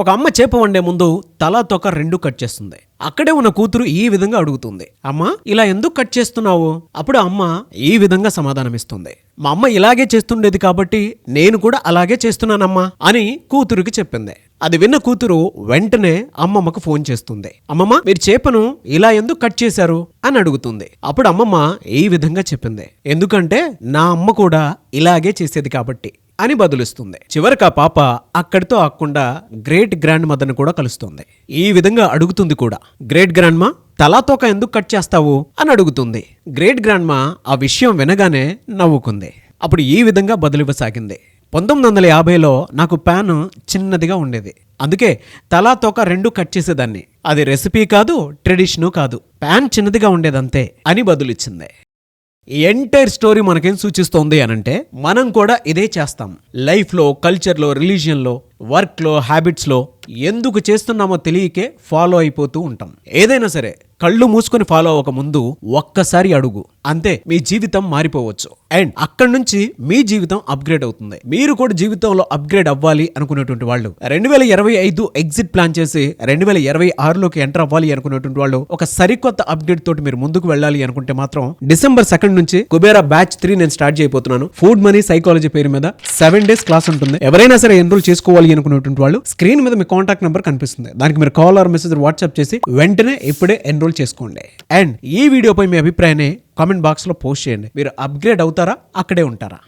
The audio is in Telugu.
ఒక అమ్మ చేప వండే ముందు తల తొక రెండు కట్ చేస్తుంది. అక్కడే ఉన్న కూతురు ఈ విధంగా అడుగుతుంది. అమ్మ ఇలా ఎందుకు కట్ చేస్తున్నావు? అప్పుడు అమ్మ ఈ విధంగా సమాధానమిస్తుంది. మా అమ్మ ఇలాగే చేస్తుండేది కాబట్టి నేను కూడా అలాగే చేస్తున్నానమ్మా అని కూతురికి చెప్పింది. అది విన్న కూతురు వెంటనే అమ్మమ్మకు ఫోన్ చేస్తుంది. అమ్మమ్మ మీరు చేపను ఇలా ఎందుకు కట్ చేశారు? అని అడుగుతుంది. అప్పుడు అమ్మమ్మ ఈ విధంగా చెప్పింది. ఎందుకంటే నా అమ్మ కూడా ఇలాగే చేసేది కాబట్టి అని బదులిస్తుంది. చివరికి ఆ పాప అక్కడితో ఆకుండా గ్రేట్ గ్రాండ్ మదర్ని కూడా కలుస్తుంది. ఈ విధంగా అడుగుతుంది కూడా. గ్రేట్ గ్రాండ్ మా తలాతోక ఎందుకు కట్ చేస్తావు? అని అడుగుతుంది. గ్రేట్ గ్రాండ్ మా ఆ విషయం వినగానే నవ్వుకుంది. అప్పుడు ఈ విధంగా బదులివ్వసాగింది. పంతొమ్మిది వందల యాభైలో నాకు ప్యాన్ చిన్నదిగా ఉండేది. అందుకే తలా తోక రెండు కట్ చేసేదాన్ని. అది రెసిపీ కాదు ట్రెడిషను కాదు. ప్యాన్ చిన్నదిగా ఉండేదంతే అని బదులిచ్చింది. ఎంటైర్ స్టోరీ మనకేం సూచిస్తోంది అనంటే మనం కూడా ఇదే చేస్తాం. లైఫ్లో కల్చర్లో రిలీజియన్లో వర్క్లో హ్యాబిట్స్లో ఎందుకు చేస్తున్నామో తెలియకే ఫాలో అయిపోతూ ఉంటాం. ఏదైనా సరే కళ్ళు మూసుకొని ఫాలో అవ్వక ముందు ఒక్కసారి అడుగు. అంతే మీ జీవితం మారిపోవచ్చు. అండ్ అక్కడి నుంచి మీ జీవితం అప్గ్రేడ్ అవుతుంది. మీరు కూడా జీవితంలో అప్గ్రేడ్ అవ్వాలి అనుకునేటువంటి వాళ్ళు. రెండు వేల ఇరవై ఐదు ఎగ్జిట్ ప్లాన్ చేసి రెండు వేల ఇరవై ఆరులోకి ఎంటర్ అవ్వాలి అనుకునేటువంటి వాళ్ళు ఒక సరికొత్త అప్డేట్ తోటి మీరు ముందుకు వెళ్ళాలి అనుకుంటే మాత్రం డిసెంబర్ సెకండ్ నుంచి కుబేరా బ్యాచ్ త్రీ నేను స్టార్ట్ చేయబోతున్నాను. ఫుడ్ మనీ సైకాలజీ పేరు మీద సెవెన్ డేస్ క్లాస్ ఉంటుంది. ఎవరైనా సరే ఎన్రోల్ చేసుకోవాలి అనుకునేటువంటి వాళ్ళు స్క్రీన్ మీద మీ కాంటాక్ట్ నెంబర్ కనిపిస్తుంది. దానికి మీరు కాల్ ఆర్ మెసేజ్ వాట్సాప్ చేసి వెంటనే ఇప్పుడే ఎన్రోల్ చేసుకోండి. అండ్ ఈ వీడియోపై మీ అభిప్రాయాన్ని కామెంట్ బాక్స్లో పోస్ట్ చేయండి. మీరు అప్గ్రేడ్ అవుతారా? అక్కడే ఉంటారా?